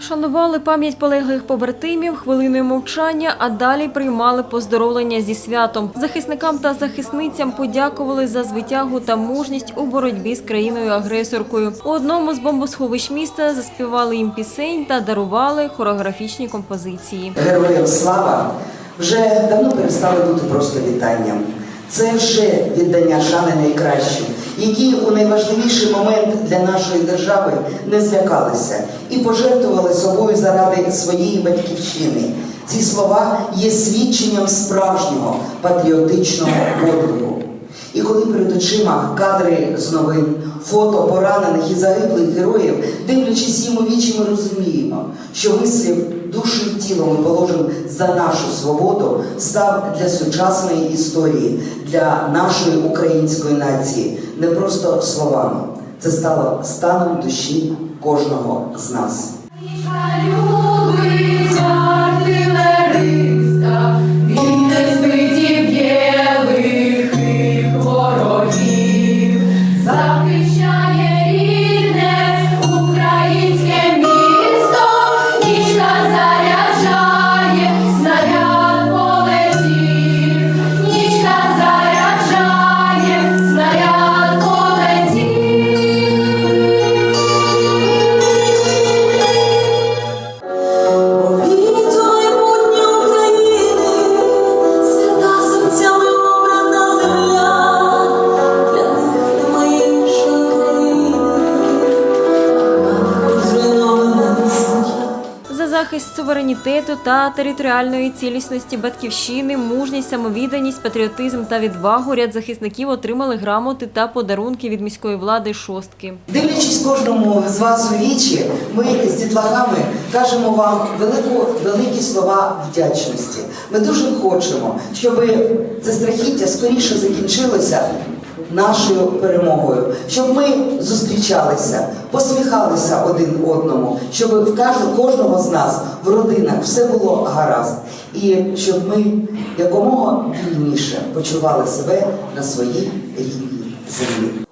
Шанували пам'ять полеглих побратимів хвилиною мовчання, а далі приймали поздоровлення зі святом. Захисникам та захисницям подякували за звитягу та мужність у боротьбі з країною-агресоркою. У одному з бомбосховищ міста заспівали їм пісень та дарували хореографічні композиції. Героям слава вже давно перестали бути просто вітанням. Це вже віддання шани найкращим, які у найважливіший момент для нашої держави не злякалися і пожертвували собою заради своєї батьківщини. Ці слова є свідченням справжнього патріотичного подвигу. І коли перед очима кадри з новин, фото поранених і загиблих героїв, дивлячись їм у вічі, ми розуміємо, що вислів душу і тіло ми положимо за нашу свободу став для сучасної історії, для нашої української нації не просто словами. Це стало станом душі кожного з нас. Захист суверенітету та територіальної цілісності батьківщини, мужність, самовідданість, патріотизм та відвагу ряд захисників отримали грамоти та подарунки від міської влади шостки. Дивлячись кожному з вас у вічі, ми з дітлахами кажемо вам велику, великі слова вдячності. Ми дуже хочемо, щоб це страхіття скоріше закінчилося нашою перемогою, щоб ми зустрічалися, посміхалися один одному, щоб в кожного, з нас в родинах все було гаразд, і щоб ми якомога вільніше почували себе на своїй рідній землі.